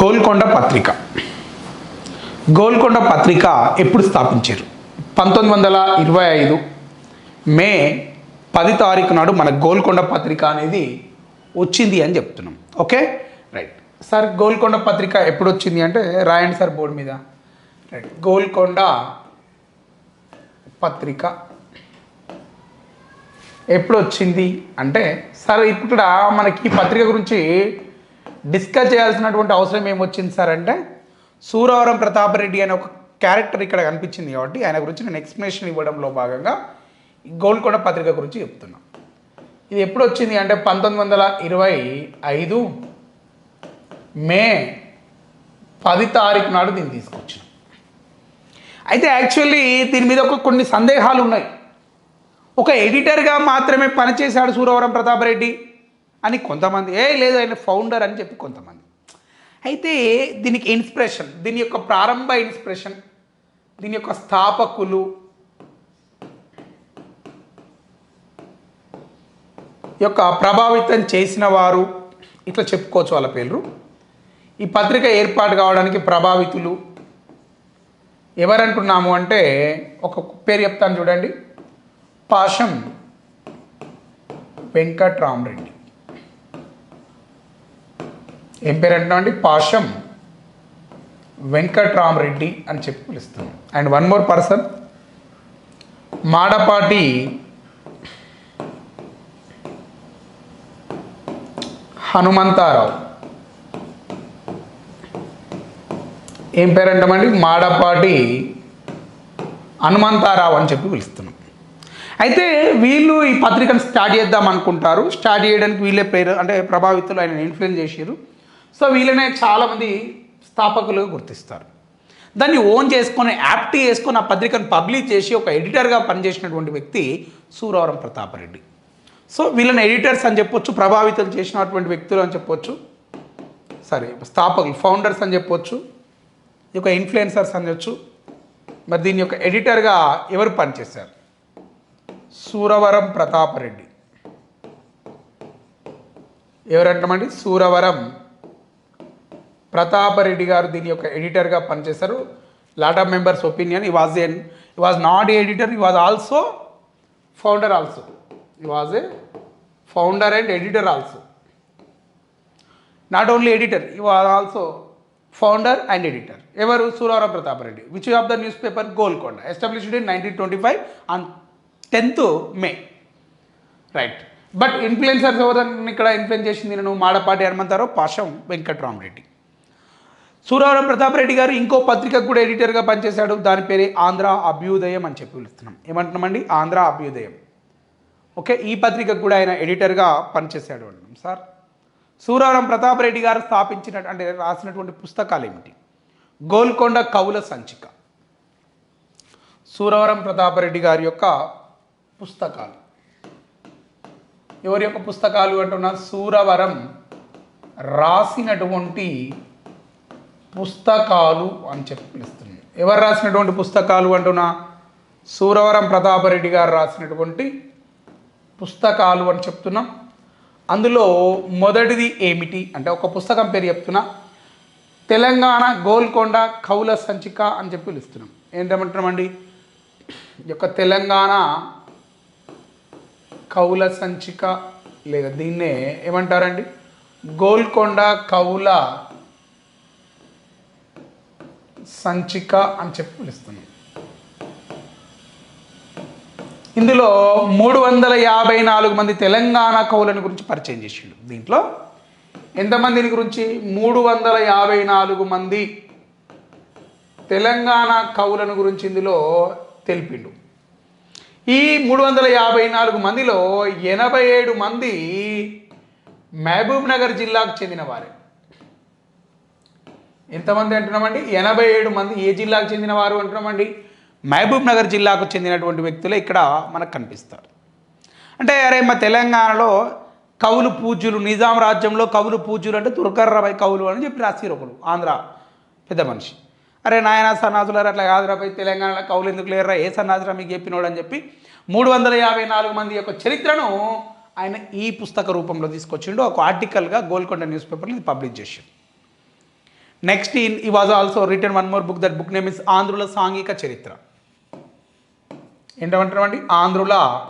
గోల్కొండ పత్రిక. గోల్కొండ పత్రిక ఎప్పుడు స్థాపించారు? పంతొమ్మిది వందల ఇరవై ఐదు మే పది తారీఖు నాడు మన గోల్కొండ పత్రిక అనేది వచ్చింది అని చెప్తున్నాం. ఓకే? రైట్. సార్ గోల్కొండ పత్రిక ఎప్పుడు వచ్చింది అంటే రాయండి సార్ బోర్డు మీద. రైట్. గోల్కొండ పత్రిక ఎప్పుడు వచ్చింది అంటే సార్ ఇక్కడ మనకి ఈ పత్రిక గురించి డిస్కస్ చేయాల్సినటువంటి అవసరం ఏమొచ్చింది సార్ అంటే సూరవరం ప్రతాపరెడ్డి అనే ఒక క్యారెక్టర్ ఇక్కడ కనిపించింది కాబట్టి ఆయన గురించి నేను ఎక్స్ప్లెనేషన్ ఇవ్వడంలో భాగంగా ఈ గోల్కొండ పత్రిక గురించి చెప్తున్నా. ఇది ఎప్పుడు వచ్చింది అంటే పంతొమ్మిది వందల ఇరవై ఐదు మే పది తారీఖు నాడు దీన్ని తీసుకొచ్చిన అయితే యాక్చువల్లీ దీని మీద ఒక కొన్ని సందేహాలు ఉన్నాయి. ఒక ఎడిటర్గా మాత్రమే పనిచేశాడు సూరవరం ప్రతాపరెడ్డి అని కొంతమంది ఏ లేదు ఆయన ఫౌండర్ అని చెప్పి కొంతమంది. అయితే దీనికి ఇన్స్పిరేషన్ దీని యొక్క ప్రారంభ ఇన్స్పిరేషన్ దీని యొక్క స్థాపకులు యొక్క ప్రభావితం చేసిన వారు ఇట్లా చెప్పుకోవచ్చు వాళ్ళ పేర్లు. ఈ పత్రిక ఏర్పాటు కావడానికి ప్రభావితులు ఎవరంటున్నాము అంటే ఒక పేరు చెప్తాను చూడండి. పాషం వెంకట్రామరెడ్డి. ఏం పేరు అంటున్నామండి పాషం వెంకట్రామరెడ్డి అని చెప్పి పిలుస్తున్నాం and one more person Madapati Hanumantha Rao. ఏం పేరు అంటామండి మాడపాటి హనుమంతారావు అని చెప్పి పిలుస్తున్నాం. అయితే వీళ్ళు ఈ పత్రికను స్టార్ట్ చేద్దాం అనుకుంటారు. స్టార్ట్ చేయడానికి వీళ్ళే పేరు అంటే ప్రభావితులు ఆయన ఇన్ఫ్లుయెన్స్ చేసారు సో వీళ్ళనే చాలామంది స్థాపకులు గుర్తిస్తారు. దాన్ని ఓన్ చేసుకొని యాప్ట్ చేసుకొని ఆ పత్రికను పబ్లిష్ చేసి ఒక ఎడిటర్గా పనిచేసినటువంటి వ్యక్తి సూరవరం ప్రతాపరెడ్డి. సో వీళ్ళని ఎడిటర్స్ అని చెప్పొచ్చు ప్రభావితం చేసినటువంటి వ్యక్తులు అని చెప్పొచ్చు. సరే స్థాపకులు ఫౌండర్స్ అని చెప్పొచ్చు. ఈ యొక్క ఇన్ఫ్లుయెన్సర్స్ అని చెప్పొచ్చు. మరి దీని యొక్క ఎడిటర్గా ఎవరు పనిచేశారు? సూరవరం ప్రతాపరెడ్డి. ఎవరంటామండి? సూరవరం ప్రతాపరెడ్డి గారు దీని యొక్క ఎడిటర్గా పనిచేశారు. Lot of members opinion he was and he was not editor he was also founder also he was a founder and editor also not only editor he was also founder and editor ఎవరు? Suravaram Pratapa Reddy. Which of the news paper Golconda established in nineteen twenty five on tenth May right but influencers ఎవరైనా ఇక్కడ influence చేసింది నేను మాడపాటి హనుమంతారావు పాషం వెంకట్రామరెడ్డి. సూరవరం ప్రతాపరెడ్డి గారు ఇంకో పత్రికకు కూడా ఎడిటర్గా పనిచేశాడు. దాని పేరే ఆంధ్ర అభ్యుదయం అని చెప్పి పిలుస్తున్నాం. ఏమంటున్నామండి? ఆంధ్ర అభ్యుదయం. ఓకే ఈ పత్రికకు కూడా ఆయన ఎడిటర్గా పనిచేశాడు అంటున్నాం సార్. సూరవరం ప్రతాపరెడ్డి గారు స్థాపించిన అంటే రాసినటువంటి పుస్తకాలు ఏమిటి? గోల్కొండ కవుల సంచిక. సూరవరం ప్రతాపరెడ్డి గారి యొక్క పుస్తకాలు. ఎవరి యొక్క పుస్తకాలు అంటున్నా? సూరవరం రాసినటువంటి పుస్తకాలు అని చెప్పి పిలుస్తుంది ఎవరు రాసినటువంటి పుస్తకాలు అంటున్నా? సూరవరం ప్రతాపరెడ్డి గారు రాసినటువంటి పుస్తకాలు అని చెప్తున్నాం. అందులో మొదటిది ఏమిటి? అంటే ఒక పుస్తకం పేరు చెప్తున్నా. తెలంగాణ గోల్కొండ కౌల సంచిక అని చెప్పి పిలుస్తున్నాం. ఏంటమంటున్నామండి? ఈ యొక్క తెలంగాణ కౌల సంచిక లేదా దీన్నే ఏమంటారండి? గోల్కొండ కౌల సంచిక అని చెప్పి పిలుస్తున్నాం. ఇందులో మూడు వందల యాభై నాలుగు మంది తెలంగాణ కవులను గురించి పరిచయం చేసిండు. దీంట్లో ఎంతమందిని గురించి? మూడు వందల యాభై నాలుగు మంది తెలంగాణ కవులను గురించి ఇందులో తెలిపిండు. ఈ మూడు వందల యాభై నాలుగు మందిలో ఎనభై ఏడు మంది మహబూబ్ నగర్ జిల్లాకు చెందిన వారే. ఎంతమంది అంటున్నామండి? ఎనభై ఏడు మంది ఏ జిల్లాకు చెందిన వారు అంటున్నామండి? మహబూబ్ నగర్ జిల్లాకు చెందినటువంటి వ్యక్తులు ఇక్కడ మనకు కనిపిస్తారు. అంటే అరే మా తెలంగాణలో కవులు పూజ్యులు నిజాం రాజ్యంలో కవులు పూజ్యులు అంటే తుర్కర్రపై కవులు అని చెప్పి రాసిరు ఒకరు ఆంధ్ర పెద్ద మనిషి. అరే నాయన సన్నాసులారు అట్లా కాదురాపై తెలంగాణలో కవులు ఎందుకు లేరా ఏ సన్నాసురా మీకు చెప్పినోడు అని చెప్పి మూడు వందల యాభై నాలుగు మంది యొక్క చరిత్రను ఆయన ఈ పుస్తక రూపంలో తీసుకొచ్చిండు ఒక ఆర్టికల్గా గోల్కొండ న్యూస్ పేపర్లో ఇది పబ్లిష్ చేసిండు. Next in he was also written one more book that book name is ఆంధ్రుల సాంఘిక చరిత్ర ఏంటంటామండి ఆంధ్రుల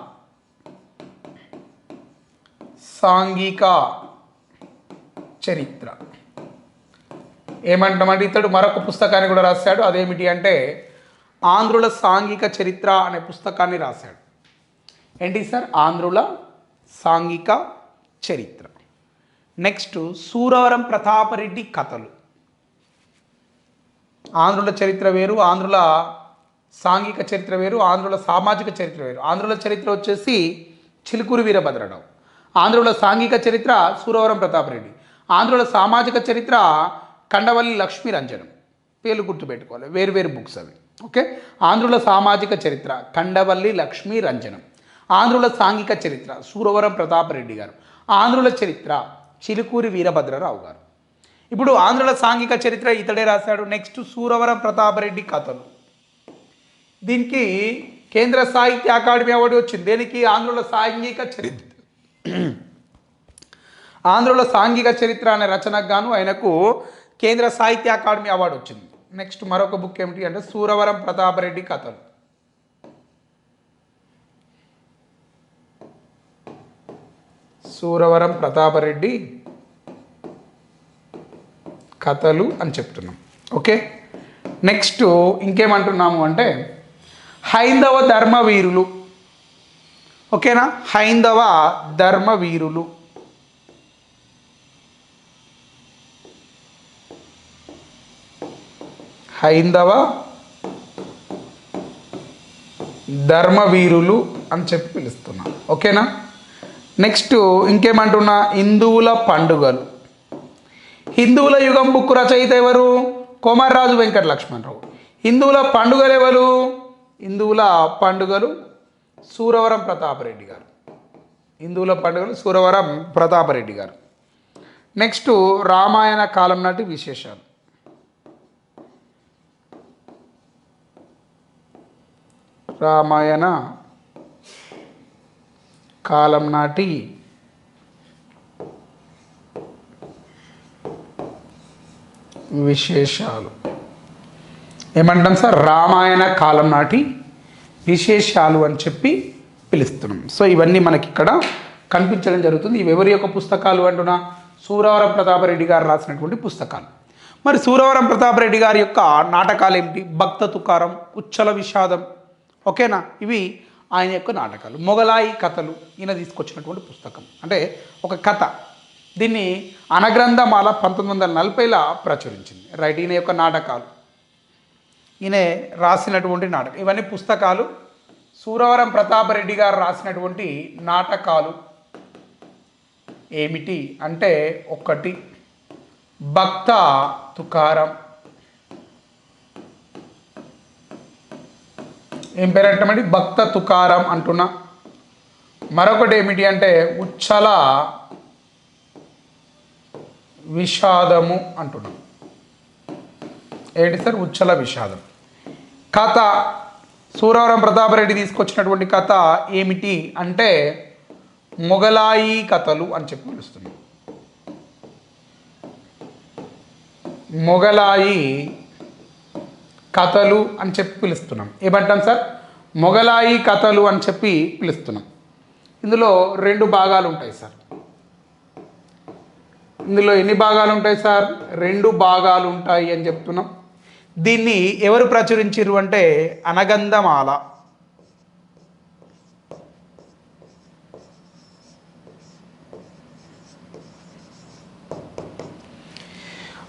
సాంఘిక చరిత్ర ఏమంటామంటే ఇతడు మరొక పుస్తకాన్ని కూడా రాశాడు. అదేమిటి అంటే ఆంధ్రుల సాంఘిక చరిత్ర అనే పుస్తకాన్ని రాశాడు. ఏంటి సార్? ఆంధ్రుల సాంఘిక చరిత్ర నెక్స్ట్ సూరవరం ప్రతాపరెడ్డి కథలు ఆంధ్రుల చరిత్ర వేరు ఆంధ్రుల సాంఘిక చరిత్ర వేరు ఆంధ్రుల సామాజిక చరిత్ర వేరు. ఆంధ్రుల చరిత్ర వచ్చేసి చిలుకూరు వీరభద్రరావు. ఆంధ్రుల సాంఘిక చరిత్ర సూరవరం ప్రతాపరెడ్డి ఆంధ్రుల సామాజిక చరిత్ర కండవల్లి లక్ష్మీ రంజనం. పేర్లు గుర్తుపెట్టుకోవాలి వేరు వేరు బుక్స్ అవి. ఓకే? ఆంధ్రుల సామాజిక చరిత్ర కండవల్లి లక్ష్మీ రంజనం. ఆంధ్రుల సాంఘిక చరిత్ర సూరవరం ప్రతాపరెడ్డి గారు. ఆంధ్రుల చరిత్ర చిలుకూరి వీరభద్రరావు గారు. ఇప్పుడు ఆంధ్రుల సాంఘిక చరిత్ర ఇతడే రాశాడు. నెక్స్ట్ సూరవరం ప్రతాపరెడ్డి కథలు. దీనికి కేంద్ర సాహిత్య అకాడమీ అవార్డు వచ్చింది. దీనికి? ఆంధ్రుల సాంఘిక చరిత్ర. ఆంధ్రుల సాంఘిక చరిత్ర అనే రచనకు గాను ఆయనకు కేంద్ర సాహిత్య అకాడమీ అవార్డు వచ్చింది. నెక్స్ట్ మరొక బుక్ ఏమిటి అంటే సూరవరం ప్రతాపరెడ్డి కథలు. సూరవరం ప్రతాపరెడ్డి కథలు అని చెప్తున్నాం. ఓకే? నెక్స్ట్ ఇంకేమంటున్నాము అంటే హైందవ ధర్మవీరులు. ఓకేనా? హైందవ ధర్మవీరులు. హైందవ ధర్మవీరులు అని చెప్పి పిలుస్తున్నాం. ఓకేనా? నెక్స్ట్ ఇంకేమంటున్నా? హిందువుల పండుగలు. హిందువుల యుగం బుక్ రచయిత ఎవరు? కోమర్రాజు వెంకట లక్ష్మణరావు హిందువుల పండుగలు ఎవరు? హిందువుల పండుగలు సూరవరం ప్రతాపరెడ్డి గారు. హిందువుల పండుగలు సూరవరం ప్రతాపరెడ్డి గారు. నెక్స్ట్ రామాయణ కాలం నాటి విశేషాలు. రామాయణ కాలం నాటి విశేషాలు. ఏమంటాం సార్? రామాయణ కాలం నాటి విశేషాలు అని చెప్పి పిలుస్తున్నాం. సో ఇవన్నీ మనకి ఇక్కడ కనిపించడం జరుగుతుంది. ఇవి ఎవరి యొక్క పుస్తకాలు అంటున్నా? సూరవరం ప్రతాపరెడ్డి గారు రాసినటువంటి పుస్తకాలు. మరి సూరవరం ప్రతాపరెడ్డి గారి యొక్క నాటకాలు ఏమిటి? భక్త తుకారం ఉచ్చల విషాదం ఓకేనా? ఇవి ఆయన యొక్క నాటకాలు. మొగలాయి కథలు ఈయన తీసుకొచ్చినటువంటి పుస్తకం. అంటే ఒక కథ. దీన్ని అనగ్రంథమాల పంతొమ్మిది వందల నలభైలా ప్రచురించింది. రైట్ ఈయన యొక్క నాటకాలు. ఈయన రాసినటువంటి నాటకం. ఇవన్నీ పుస్తకాలు. సూరవరం ప్రతాపరెడ్డి గారు రాసినటువంటి నాటకాలు ఏమిటి అంటే ఒకటి భక్త తుకారం. ఏం పేరంటామండి? భక్త తుకారం అంటున్నా. మరొకటి ఏమిటి అంటే ఉచ్చల విషాదము అంటున్నాం. ఏంటి సార్? ఉచ్చల విషాదం. కథ సూరవరం ప్రతాపరెడ్డి తీసుకొచ్చినటువంటి కథ ఏమిటి అంటే మొగలాయి కథలు అని చెప్పి పిలుస్తున్నాం మొగలాయి కథలు అని చెప్పి పిలుస్తున్నాం. ఏమంటాం సార్? మొగలాయి కథలు అని చెప్పి పిలుస్తున్నాం. ఇందులో రెండు భాగాలు ఉంటాయి సార్. ఇందులో ఎన్ని భాగాలు ఉంటాయి సార్? రెండు భాగాలు ఉంటాయి అని చెప్తున్నాం. దీన్ని ఎవరు ప్రచురించారు అంటే అనగంధమాల.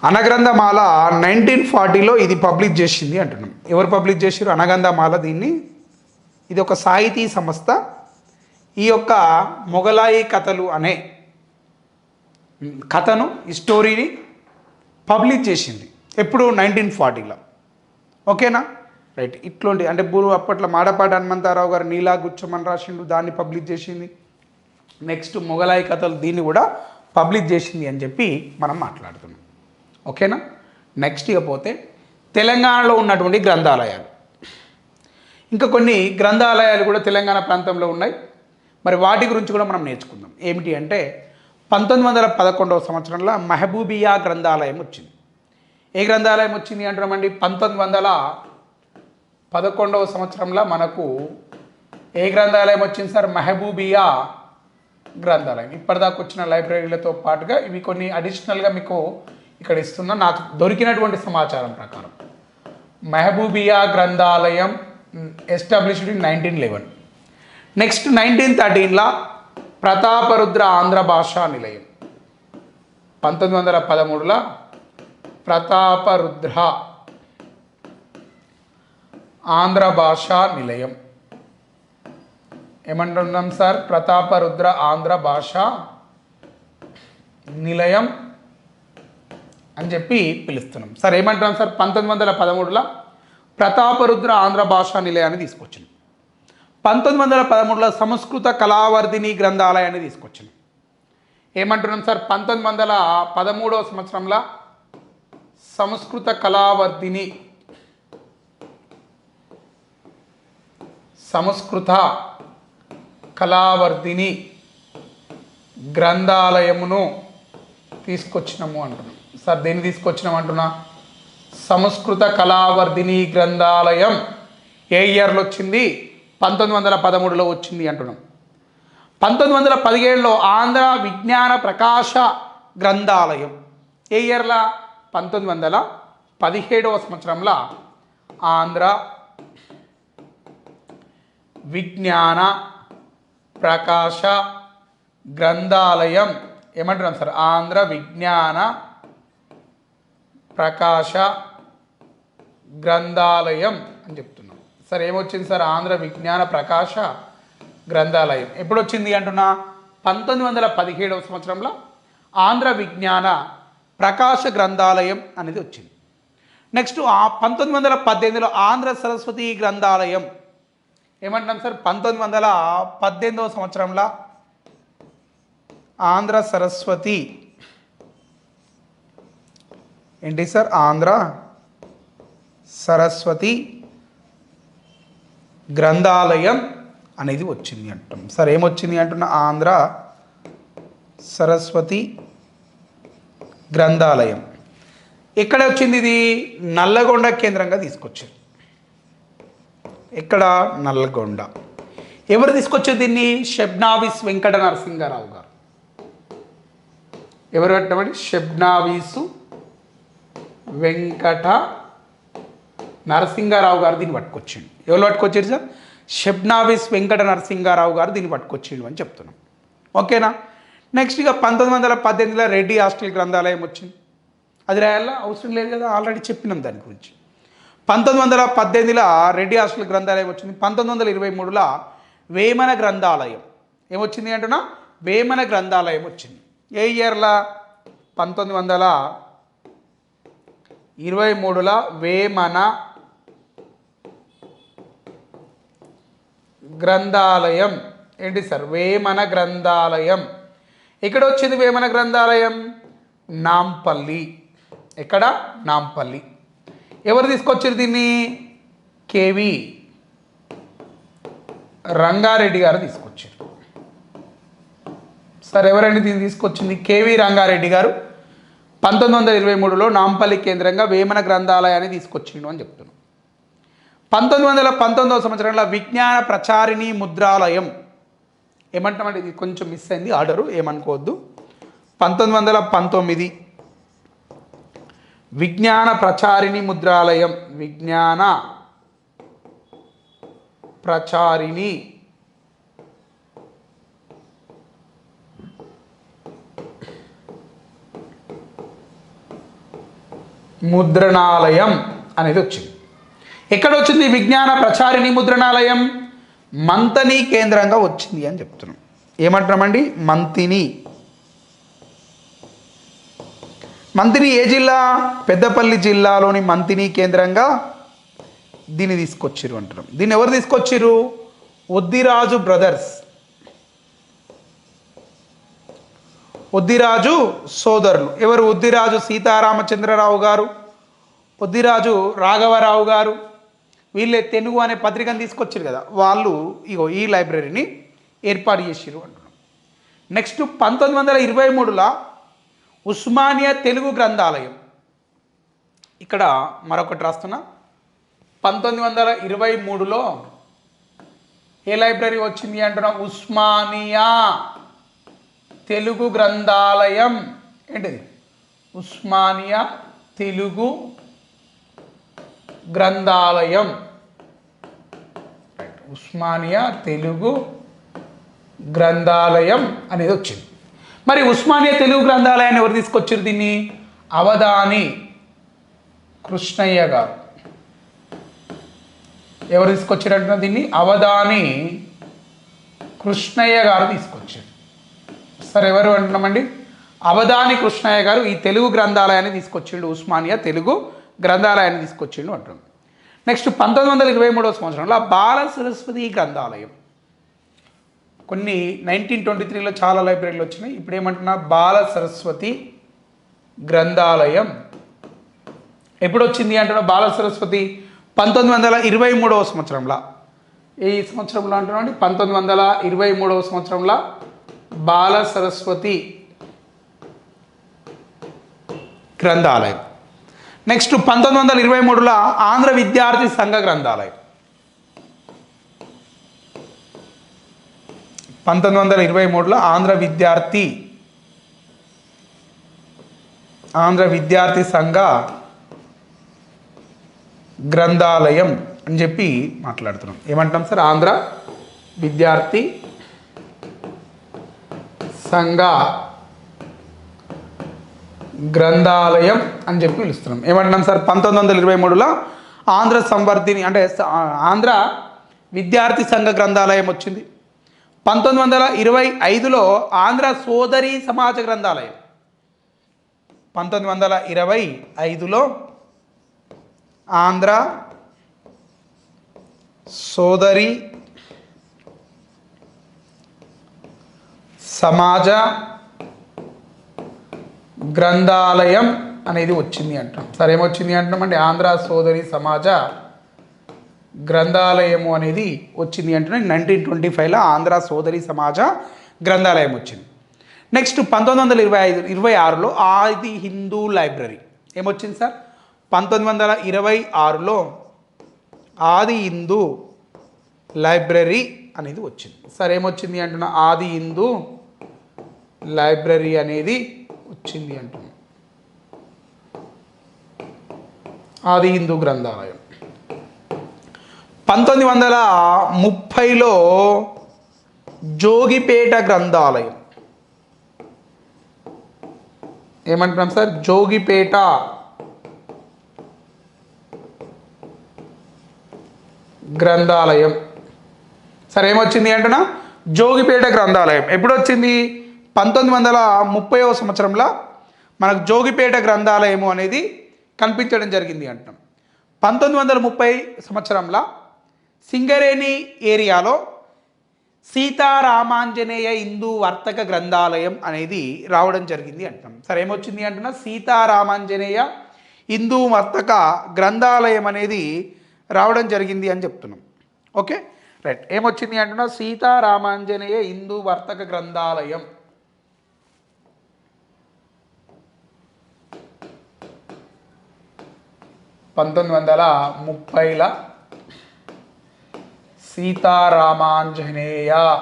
అనగ్రంథమాల నైన్టీన్ ఫార్టీలో ఇది పబ్లిష్ చేసింది అంటున్నాం. ఎవరు పబ్లిష్ చేసారు అనగంధమాల దీన్ని. ఇది ఒక సాహితీ సంస్థ. ఈ యొక్క మొగలాయి కథలు అనే కథను ఈ స్టోరీని పబ్లిష్ చేసింది. ఎప్పుడు నైన్టీన్ ఫార్టీలో. ఓకేనా? రైట్. ఇట్లాంటి అంటే బూరు అప్పట్లో మాడపాటి హనుమంతారావు గారు నీలా గుచ్చమని రాసిండు దాన్ని పబ్లిష్ చేసింది. నెక్స్ట్ మొగలాయి కథలు దీన్ని కూడా పబ్లిష్ చేసింది అని చెప్పి మనం మాట్లాడుతున్నాం. ఓకేనా? నెక్స్ట్ ఇక పోతే తెలంగాణలో ఉన్నటువంటి గ్రంథాలయాలు. ఇంకా కొన్ని గ్రంథాలయాలు కూడా తెలంగాణ ప్రాంతంలో ఉన్నాయి. మరి వాటి గురించి కూడా మనం నేర్చుకుందాం. ఏమిటి అంటే పంతొమ్మిది వందల పదకొండవ సంవత్సరంలో మహబూబియా గ్రంథాలయం వచ్చింది. ఏ గ్రంథాలయం వచ్చింది అంటున్నామండి? పంతొమ్మిది వందల పదకొండవ సంవత్సరంలో మనకు ఏ గ్రంథాలయం వచ్చింది సార్? మెహబూబియా గ్రంథాలయం. ఇప్పటిదాకా వచ్చిన లైబ్రరీలతో పాటుగా ఇవి కొన్ని అడిషనల్గా మీకు ఇక్కడ ఇస్తున్నా. నాకు దొరికినటువంటి సమాచారం ప్రకారం. మెహబూబియా గ్రంథాలయం established in nineteen eleven next nineteen థర్టీన్లో Prataparudra Andhra Bhasha Nilayam. పంతొమ్మిది వందల పదమూడులో ప్రతాపరుద్ర ఆంధ్ర భాషా నిలయం. ఏమంటున్నాం సార్? ప్రతాపరుద్ర ఆంధ్ర భాషా నిలయం అని చెప్పి పిలుస్తున్నాం. సార్ ఏమంటున్నాం సార్? పంతొమ్మిది వందల పదమూడులో ప్రతాపరుద్ర ఆంధ్ర భాషా నిలయాన్ని తీసుకొచ్చింది. పంతొమ్మిది వందల పదమూడులో సంస్కృత కళావర్ధిని గ్రంథాలయాన్ని తీసుకొచ్చింది. ఏమంటున్నాం సార్? పంతొమ్మిది వందల పదమూడవ సంవత్సరంలో సంస్కృత కళావర్ధిని సంస్కృత కళావర్ధిని గ్రంథాలయమును తీసుకొచ్చినాము అంటున్నాం. సార్ దేన్ని తీసుకొచ్చినాం అంటున్నా? సంస్కృత కళావర్ధిని గ్రంథాలయం ఏ ఇయర్లో వచ్చింది? పంతొమ్మిది వందల పదమూడులో వచ్చింది అంటున్నాం. పంతొమ్మిది వందల పదిహేడులో ఆంధ్ర విజ్ఞాన ప్రకాశ గ్రంథాలయం. ఏ ఇయర్లా? పంతొమ్మిది వందల పదిహేడవ సంవత్సరంలో ఆంధ్ర విజ్ఞాన ప్రకాశ గ్రంథాలయం. ఏమంటున్నాం సార్? ఆంధ్ర విజ్ఞాన ప్రకాశ గ్రంథాలయం అని చెప్తున్నాం సార్ ఏమొచ్చింది సార్? ఆంధ్ర విజ్ఞాన ప్రకాశ గ్రంథాలయం. ఎప్పుడు వచ్చింది అంటున్నా? పంతొమ్మిది వందల పదిహేడవ సంవత్సరంలో ఆంధ్ర విజ్ఞాన ప్రకాశ గ్రంథాలయం అనేది వచ్చింది. నెక్స్ట్ ఆ పంతొమ్మిది వందల పద్దెనిమిదిలో ఆంధ్ర సరస్వతి గ్రంథాలయం. ఏమంటున్నాం సార్? పంతొమ్మిది వందల పద్దెనిమిదవ సంవత్సరంలో ఆంధ్ర సరస్వతి. ఏంటి సార్? ఆంధ్ర సరస్వతి గ్రంథాలయం అనేది వచ్చింది అంటాం సరే ఏమొచ్చింది అంటున్న? ఆంధ్ర సరస్వతి గ్రంథాలయం. ఎక్కడ వచ్చింది ఇది? నల్లగొండ కేంద్రంగా తీసుకొచ్చారు. ఎక్కడ? నల్లగొండ. ఎవరు తీసుకొచ్చారు దీన్ని? షబ్నావిస్ వెంకట నరసింహారావు గారు. ఎవరు కట్టబడి షబ్నావీసు వెంకట నరసింహారావు గారు దీన్ని పట్టుకొచ్చిండు. ఎవరు పట్టుకొచ్చారు సార్? షబ్నావిస్ వెంకట నరసింహారావు గారు దీన్ని పట్టుకొచ్చిండు అని చెప్తున్నాం. ఓకేనా? నెక్స్ట్ ఇక పంతొమ్మిది వందల పద్దెనిమిదిలో రెడ్డి హాస్టల్ గ్రంథాలయం వచ్చింది. అది రాయాలా? అవసరం లేదు కదా ఆల్రెడీ చెప్పినాం దాని గురించి. పంతొమ్మిది వందల పద్దెనిమిదిలో రెడ్డి హాస్టల్ గ్రంథాలయం వచ్చింది. పంతొమ్మిది వందల ఇరవై మూడులో వేమన గ్రంథాలయం. ఏమొచ్చింది అంటున్నా? వేమన గ్రంథాలయం వచ్చింది. ఏ ఇయర్లా? పంతొమ్మిది వందల ఇరవై మూడులో వేమన గ్రంథాలయం. ఏంటి సార్? వేమన గ్రంథాలయం. ఇక్కడ వచ్చింది వేమన గ్రంథాలయం? నాంపల్లి. ఎక్కడ? నాంపల్లి. ఎవరు తీసుకొచ్చారు దీన్ని? కేవి రంగారెడ్డి గారు తీసుకొచ్చారు. సార్ ఎవరండి దీన్ని తీసుకొచ్చింది? కేవి రంగారెడ్డి గారు పంతొమ్మిది వందల ఇరవై మూడులో నాంపల్లి కేంద్రంగా వేమన గ్రంథాలయాన్ని తీసుకొచ్చిండు అని చెప్తున్నాం. పంతొమ్మిది వందల పంతొమ్మిదవ సంవత్సరంలో విజ్ఞాన ప్రచారిణి ముద్రాలయం. ఏమంటామంటే ఇది కొంచెం మిస్ అయింది ఆర్డరు ఏమనుకోవద్దు. పంతొమ్మిది వందల పంతొమ్మిది విజ్ఞాన ప్రచారిణి ముద్రాలయం. విజ్ఞాన ప్రచారిణి ముద్రణాలయం అనేది వచ్చింది. ఎక్కడ వచ్చింది విజ్ఞాన ప్రచారిణి ముద్రణాలయం మంతని కేంద్రంగా వచ్చింది అని చెప్తున్నాం. ఏమంటున్నామండి? మంతిని. మంతిని ఏ జిల్లా? పెద్దపల్లి జిల్లాలోని మంతిని కేంద్రంగా దీన్ని తీసుకొచ్చిర్రు అంటున్నాం. దీన్ని ఎవరు తీసుకొచ్చిర్రు? ఒద్దిరాజు బ్రదర్స్. ఒద్దిరాజు సోదరులు. ఎవరు? ఒద్దిరాజు సీతారామచంద్రరావు గారు. ఒద్దిరాజు రాఘవరావు గారు. వీళ్ళే తెలుగు అనే పత్రికను తీసుకొచ్చారు కదా వాళ్ళు ఇగో ఈ లైబ్రరీని ఏర్పాటు చేసిరు అంటున్నాం నెక్స్ట్ పంతొమ్మిది వందల ఇరవై మూడులో ఉస్మానియా తెలుగు గ్రంథాలయం. ఇక్కడ మరొకటి రాస్తున్నా. పంతొమ్మిది వందల ఇరవై మూడులో ఏ లైబ్రరీ వచ్చింది అంటున్నా? ఉస్మానియా తెలుగు గ్రంథాలయం. ఏంటిది? ఉస్మానియా తెలుగు గ్రంథాలయం. ఉస్మానియా తెలుగు గ్రంథాలయం అనేది వచ్చింది. మరి ఉస్మానియా తెలుగు గ్రంథాలయాన్ని ఎవరు తీసుకొచ్చారు దీన్ని? అవధాని కృష్ణయ్య గారు. ఎవరు తీసుకొచ్చారంటున్న దీన్ని? అవధాని కృష్ణయ్య గారు తీసుకొచ్చారు. సార్ ఎవరు అంటున్నామండి? అవధాని కృష్ణయ్య గారు ఈ తెలుగు గ్రంథాలయాన్ని తీసుకొచ్చిండు ఉస్మానియా తెలుగు గ్రంథాలయాన్ని తీసుకొచ్చిండు అంటున్నాం నెక్స్ట్ పంతొమ్మిది వందల ఇరవై మూడవ సంవత్సరంలో బాల సరస్వతి గ్రంథాలయం. కొన్ని నైన్టీన్ ట్వంటీ త్రీలో చాలా లైబ్రరీలు వచ్చినాయి. ఇప్పుడు ఏమంటున్నా? బాల సరస్వతి గ్రంథాలయం. ఎప్పుడు వచ్చింది అంటున్నా? బాల సరస్వతి పంతొమ్మిది వందల ఇరవై మూడవ సంవత్సరంలో. ఈ సంవత్సరంలో అంటున్నాండి పంతొమ్మిది వందల ఇరవై మూడవ సంవత్సరంలో బాల సరస్వతి గ్రంథాలయం. నెక్స్ట్ పంతొమ్మిది వందల ఇరవై మూడులో ఆంధ్ర విద్యార్థి సంఘ గ్రంథాలయం. పంతొమ్మిది వందల ఇరవై మూడులో ఆంధ్ర విద్యార్థి ఆంధ్ర విద్యార్థి సంఘ గ్రంథాలయం అని చెప్పి మాట్లాడుతున్నాం. ఏమంటాం సార్? ఆంధ్ర విద్యార్థి సంఘ గ్రంథాలయం అని చెప్పి పిలుస్తున్నాం. ఏమంటున్నాం సార్? పంతొమ్మిది వందల ఇరవై మూడులో ఆంధ్ర సంవర్ధిని అంటే ఆంధ్ర విద్యార్థి సంఘ గ్రంథాలయం వచ్చింది. పంతొమ్మిది వందల ఇరవై ఐదులో ఆంధ్ర సోదరి సమాజ గ్రంథాలయం. పంతొమ్మిది వందల ఇరవై ఐదులో ఆంధ్ర సోదరి సమాజ గ్రంథాలయం అనేది వచ్చింది అంటాం. సరే ఏమొచ్చింది అంటే ఆంధ్ర సోదరి సమాజ గ్రంథాలయము అనేది వచ్చింది అంటున్నాం. నైన్టీన్ ట్వంటీ ఫైవ్లో ఆంధ్ర సోదరి సమాజ గ్రంథాలయం వచ్చింది. నెక్స్ట్ పంతొమ్మిది వందల ఇరవై ఐదు ఇరవై ఆరులో ఆది హిందూ లైబ్రరీ. ఏమొచ్చింది సార్? పంతొమ్మిది వందల ఇరవై ఆరులో ఆది హిందూ లైబ్రరీ అనేది వచ్చింది. సార్ ఏమొచ్చింది అంటున్నా? ఆది హిందూ లైబ్రరీ అనేది వచ్చింది అంటుంది. ఆది హిందూ గ్రంథాలయం. పంతొమ్మిది వందల ముప్పైలో జోగిపేట గ్రంథాలయం. ఏమంటున్నాం సార్? జోగిపేట. గ్రంథాలయం. సరే ఏమొచ్చింది అంటున్నా? జోగిపేట గ్రంథాలయం. ఎప్పుడు వచ్చింది పంతొమ్మిది వందల ముప్పైవ సంవత్సరంలో మనకు జోగిపేట గ్రంథాలయము అనేది కనిపించడం జరిగింది అంటున్నాం. పంతొమ్మిది వందల ముప్పై సంవత్సరంలో సింగరేణి ఏరియాలో సీతారామాంజనేయ హిందూ వర్తక గ్రంథాలయం అనేది రావడం జరిగింది అంటున్నాం. సరే ఏమొచ్చింది అంటున్నా సీతారామాంజనేయ హిందూ వర్తక గ్రంథాలయం అనేది రావడం జరిగింది అని చెప్తున్నాం. ఓకే? రైట్. ఏమొచ్చింది అంటున్నా సీతారామాంజనేయ హిందూ వర్తక గ్రంథాలయం. పంతొమ్మిది వందల ముప్పైల సీతారామాంజనేయ.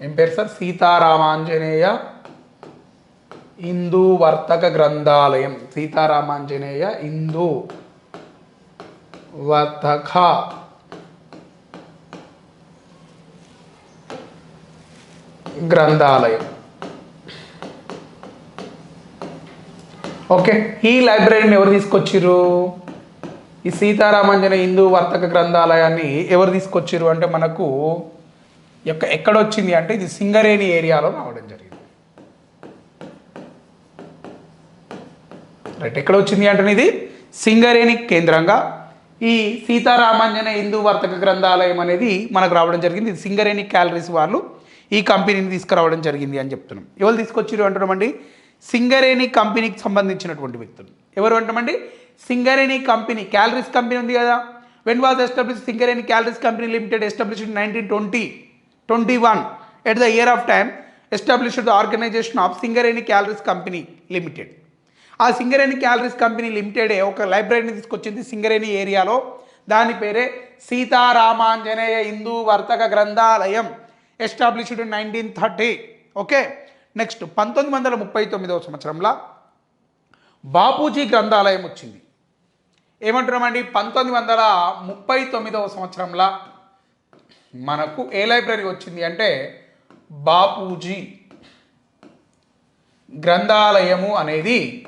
ఏం పేరు సార్? సీతారామాంజనేయ హిందూ వర్తక గ్రంథాలయం. సీతారామాంజనేయ హిందూ వర్తక గ్రంథాలయం. ఓకే. ఈ లైబ్రరీని ఎవరు తీసుకొచ్చిర్రు? ఈ సీతారామంజన హిందూ వర్తక గ్రంథాలయాన్ని ఎవరు తీసుకొచ్చిర్రు అంటే మనకు ఎక్క ఎక్కడొచ్చింది అంటే ఇది సింగరేణి ఏరియాలో రావడం జరిగింది. రైట్ ఎక్కడ వచ్చింది అంటే ఇది సింగరేణి కేంద్రంగా ఈ సీతారామాంజన హిందూ వర్తక గ్రంథాలయం అనేది మనకు రావడం జరిగింది. ఇది సింగరేణి క్యాలరీస్ వాళ్ళు ఈ కంపెనీని తీసుకురావడం జరిగింది అని చెప్తున్నాం. ఎవరు తీసుకొచ్చిరు అంటున్నామండి? సింగరేణి కంపెనీకి సంబంధించినటువంటి వ్యక్తులు. ఎవరు అంటామండి? సింగరేణి కంపెనీ క్యాలరీస్ కంపెనీ ఉంది కదా. When was establish Singareni collieries company limited establish in nineteen twenty twenty one at the year of time established the organisation of Singareni collieries company limited ఆ సింగరేణి క్యాలరీస్ కంపెనీ లిమిటెడ్ ఒక లైబ్రరీని తీసుకొచ్చింది సింగరేణి ఏరియాలో. దాని పేరే సీతారామాంజనేయ హిందూ వర్తక గ్రంథాలయం established nineteen thirty okay next పంతొమ్మిది వందల ముప్పై తొమ్మిదవ సంవత్సరంలో బాపూజీ గ్రంథాలయం వచ్చింది. ఏమంటున్నామండి? పంతొమ్మిది వందల ముప్పై తొమ్మిదవ సంవత్సరంలో మనకు ఏ లైబ్రరీ వచ్చింది అంటే బాపూజీ గ్రంథాలయము అనేది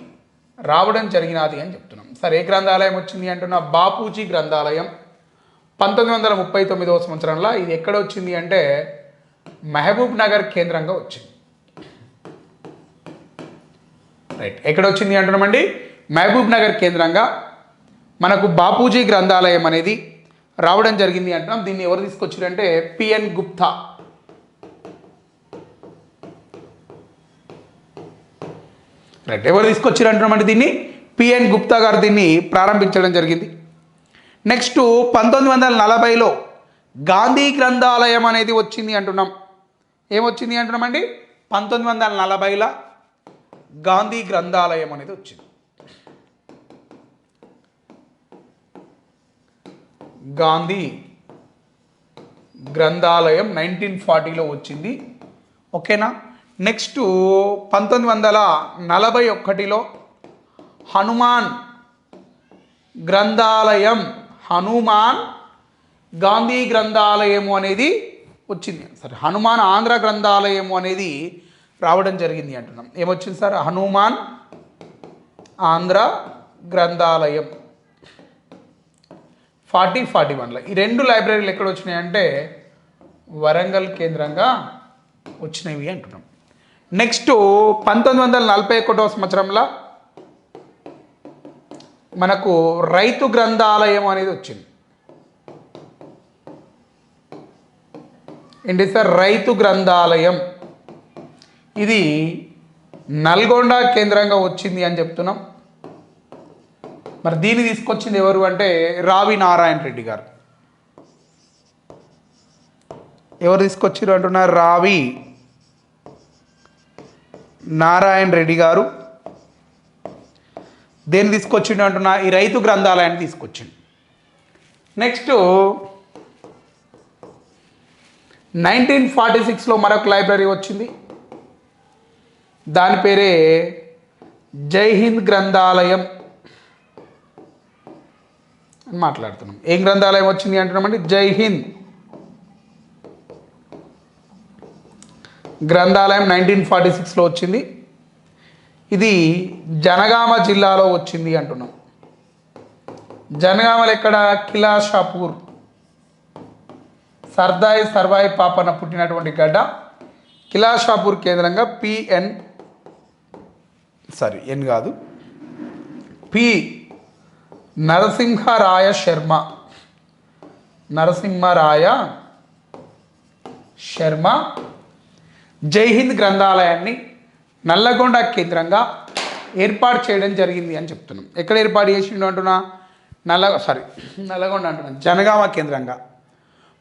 రావడం జరిగినది అని చెప్తున్నాం. సరే ఏ గ్రంథాలయం వచ్చింది అంటున్నా? బాపూజీ గ్రంథాలయం. పంతొమ్మిది వందల ముప్పై తొమ్మిదవ సంవత్సరంలో ఇది ఎక్కడ వచ్చింది అంటే మహబూబ్ నగర్ కేంద్రంగా వచ్చింది. రైట్ ఎక్కడ వచ్చింది అంటున్నామండి? మహబూబ్ నగర్ కేంద్రంగా మనకు బాపూజీ గ్రంథాలయం అనేది రావడం జరిగింది అంటున్నాం. దీన్ని ఎవరు తీసుకొచ్చారంటే పిఎన్ గుప్తా. రైట్ ఎవరు తీసుకొచ్చారు అంటున్నామంటే దీన్ని? పిఎన్ గుప్తా గారు దీన్ని ప్రారంభించడం జరిగింది. నెక్స్ట్ పంతొమ్మిది వందల నలభైలో గాంధీ గ్రంథాలయం అనేది వచ్చింది అంటున్నాం. ఏమొచ్చింది అంటున్నామండి? పంతొమ్మిది వందల నలభైలో గాంధీ గ్రంథాలయం అనేది వచ్చింది. గాంధీ గ్రంథాలయం నైన్టీన్ ఫార్టీలో వచ్చింది. ఓకేనా? నెక్స్ట్ పంతొమ్మిది వందల నలభై ఒకటిలో హనుమాన్ గ్రంథాలయం హనుమాన్ గాంధీ గ్రంథాలయము అనేది వచ్చింది. సరే హనుమాన్ ఆంధ్ర గ్రంథాలయము అనేది రావడం జరిగింది అంటున్నాం. ఏమొచ్చింది సార్? హనుమాన్ ఆంధ్ర గ్రంథాలయం. ఫార్టీ ఫార్టీ వన్లో. ఈ రెండు లైబ్రరీలు ఎక్కడ వచ్చినాయంటే వరంగల్ కేంద్రంగా వచ్చినవి అంటున్నాం. నెక్స్ట్ పంతొమ్మిది వందల నలభై ఒకటో సంవత్సరంలో మనకు రైతు గ్రంథాలయం అనేది వచ్చింది. ఏంటి సార్? రైతు గ్రంథాలయం. ఇది నల్గొండ కేంద్రంగా వచ్చింది అని చెప్తున్నాం. మరి దీన్ని తీసుకొచ్చింది ఎవరు అంటే రావి నారాయణ రెడ్డి గారు. ఎవరు తీసుకొచ్చారు అంటున్నారు రావి నారాయణ రెడ్డి గారు. దేన్ని తీసుకొచ్చిండు అంటున్నా? ఈ రైతు గ్రంథాలయాన్ని తీసుకొచ్చిండు. నెక్స్ట్ నైన్టీన్ ఫార్టీ సిక్స్లో మరొక లైబ్రరీ వచ్చింది. దాని పేరే జై హింద్ గ్రంథాలయం అని మాట్లాడుతున్నాం. ఏం గ్రంథాలయం వచ్చింది అంటున్నామంటే జై హింద్. గ్రంథాలయం నైన్టీన్ ఫార్టీ సిక్స్లో వచ్చింది. ఇది జనగామ జిల్లాలో వచ్చింది అంటున్నాం. జనగామలు ఎక్కడ? కిలా షాపూర్ సర్దాయి సర్వాయి పాపన పుట్టినటువంటి గడ్డ. కిలా షాపూర్ కేంద్రంగా పిఎన్ సారీ ఎన్ కాదు. పి నరసింహరాయ శర్మ. నరసింహరాయ శర్మ. జై హింద్ గ్రంథాలయాన్ని నల్లగొండ కేంద్రంగా ఏర్పాటు చేయడం జరిగింది అని చెప్తున్నాం. ఎక్కడ ఏర్పాటు చేసిండు అంటున్నా? నల్ల సారీ నల్లగొండ అంటున్నా. జనగామ కేంద్రంగా.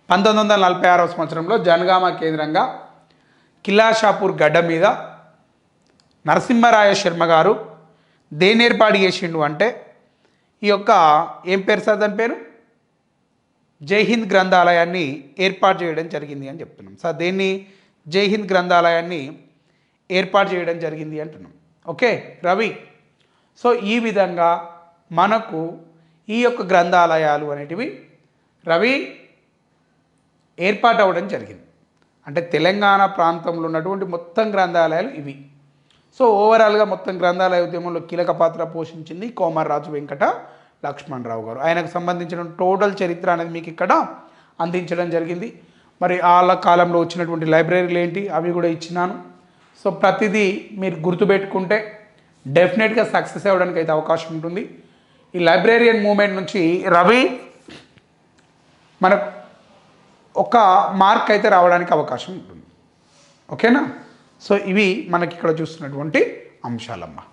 పంతొమ్మిది వందల నలభై ఆరవ సంవత్సరంలో జనగామ కేంద్రంగా కిలాషాపూర్ గడ్డ మీద నరసింహరాయ శర్మ గారు దేన్ని ఏర్పాటు చేసిండు అంటే ఈ యొక్క ఏం పేరు సార్ దాని పేరు? జై హింద్ గ్రంథాలయాన్ని ఏర్పాటు చేయడం జరిగింది అని చెప్తున్నాం. సార్ దేన్ని? జై హింద్ గ్రంథాలయాన్ని ఏర్పాటు చేయడం జరిగింది అంటున్నాం. ఓకే రవి. సో ఈ విధంగా మనకు ఈ యొక్క గ్రంథాలయాలు అనేటివి రవి ఏర్పాటు అవ్వడం జరిగింది. అంటే తెలంగాణ ప్రాంతంలో ఉన్నటువంటి మొత్తం గ్రంథాలయాలు ఇవి. సో ఓవరాల్గా మొత్తం గ్రంథాలయ ఉద్యమంలో కీలక పాత్ర పోషించింది కోమర్రాజు వెంకట లక్ష్మణరావు గారు. ఆయనకు సంబంధించిన టోటల్ చరిత్ర అనేది మీకు ఇక్కడ అందించడం జరిగింది. మరి వాళ్ళ కాలంలో వచ్చినటువంటి లైబ్రరీలు ఏంటి? అవి కూడా ఇచ్చినాను. సో ప్రతిదీ మీరు గుర్తుపెట్టుకుంటే డెఫినెట్గా సక్సెస్ అవ్వడానికి అయితే అవకాశం ఉంటుంది. ఈ లైబ్రేరియన్ మూమెంట్ నుంచి రవి మనకు ఒక మార్క్ అయితే రావడానికి అవకాశం ఉంటుంది. ఓకేనా? సో ఇవి మనకి ఇక్కడ చూస్తున్నటువంటి అంశాలమ్మా.